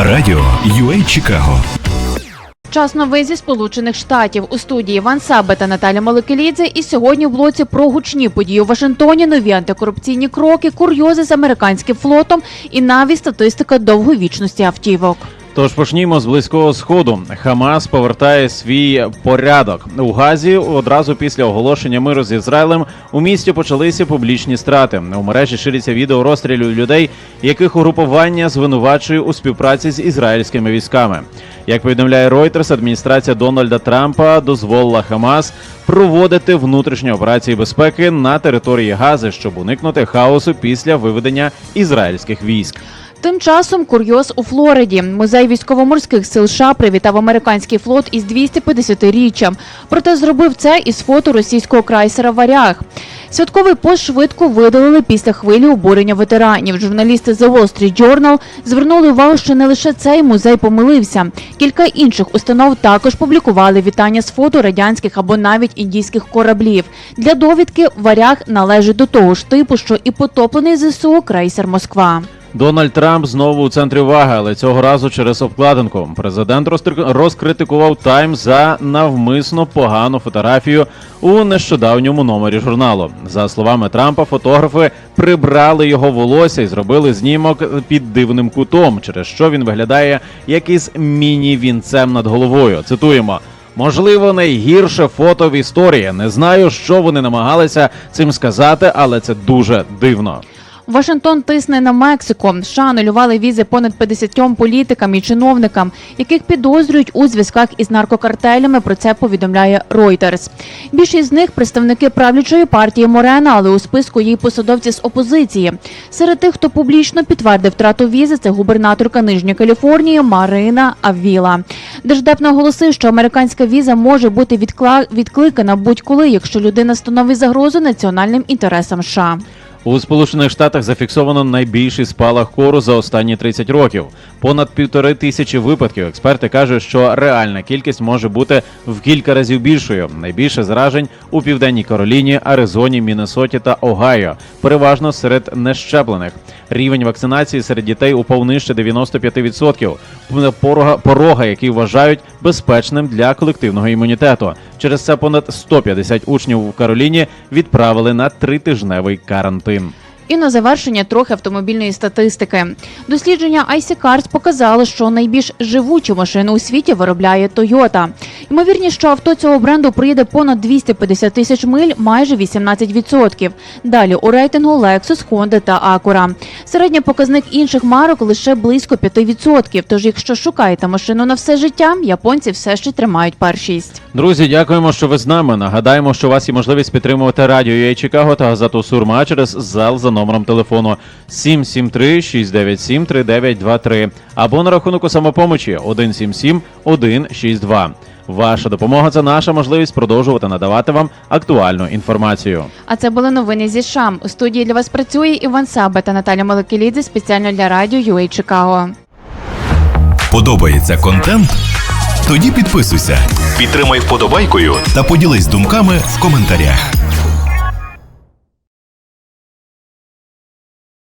Радіо UA Чикаго. Час новин зі Сполучених Штатів у студії Іван Сабе та Наталя Маликелідзе. І сьогодні в блоці про гучні події у Вашингтоні, нові антикорупційні кроки, курйози з американським флотом і навіть статистика довговічності автівок. Тож почнімо з близького сходу. Хамас повертає свій порядок у Газі. Одразу після оголошення миру з Ізраїлем у місті почалися публічні страти. У мережі шириться відео розстрілю людей, яких угрупування звинувачує у співпраці з ізраїльськими військами. Як повідомляє Reuters, адміністрація Дональда Трампа дозволила Хамас проводити внутрішні операції безпеки на території Гази, щоб уникнути хаосу після виведення ізраїльських військ. Тим часом курйоз у Флориді. Музей військово-морських сил США привітав американський флот із 250-річчям. Проте зробив це із фото російського крайсера Варяг. Святковий пост швидко видалили після хвилі обурення ветеранів. Журналісти The Wall Street Journal звернули увагу, що не лише цей музей помилився. Кілька інших установ також публікували вітання з фото радянських або навіть індійських кораблів. Для довідки варяг належить до того ж типу, що і потоплений ЗСУ крейсер Москва. Дональд Трамп знову у центрі уваги, але цього разу через обкладинку. Президент розкритикував Тайм за навмисно погану фотографію у нещодавньому номері журналу. За словами Трампа, фотографи прибрали його волосся і зробили знімок під дивним кутом, через що він виглядає як із міні-вінцем над головою. Цитуємо. Можливо, найгірше фото в історії. Не знаю, що вони намагалися цим сказати, але це дуже дивно. Вашингтон тисне на Мексику. США анулювали візи понад 50 політикам і чиновникам, яких підозрюють у зв'язках із наркокартелями. Про це повідомляє Reuters. Більшість з них представники правлячої партії Морена, але у списку й посадовці з опозиції. Серед тих, хто публічно підтвердив втрату візи, це губернаторка Нижньої Каліфорнії Марина Авіла. Держдеп наголосив, що американська віза може бути відкла... відкликана будь-коли, якщо людина становить загрозу національним інтересам США. У Сполучених Штатах зафіксовано найбільший спалах кору за останні 30 років. Понад півтори тисячі випадків. Експерти кажуть, що реальна кількість може бути в кілька разів більшою. Найбільше заражень у південній Кароліні, Аризоні, Міннесоті та Огайо, переважно серед нещеплених. Рівень вакцинації серед дітей упав нижче 95%. Порога, порога, який вважають безпечним для колективного імунітету. Через це понад 150 учнів в Кароліні відправили на тритижневий карантин. І на завершення трохи автомобільної статистики. Дослідження IC Cars показали, що найбільш живучу машину у світі виробляє Toyota. Ймовірність, що авто цього бренду проїде понад 250 тисяч миль, майже 18%. Далі у рейтингу Lexus, Honda та Acura. Середній показник інших марок лише близько 5%. Тож, якщо шукаєте машину на все життя, японці все ще тримають першість. Друзі, дякуємо, що ви з нами. Нагадаємо, що у вас є можливість підтримувати радіо UA Чикаго та газету Сурма через зал за номером телефону 773-697-3923 або на рахунку самопомочі 177-162. Ваша допомога це наша можливість продовжувати надавати вам актуальну інформацію. А це були новини зі Шам. У студії для вас працює Іван Саба та Наталя Молекелідзе спеціально для радіо UA Чикаго. Подобається контент? Тоді підписуйся, підтримай вподобайкою та поділись думками в коментарях.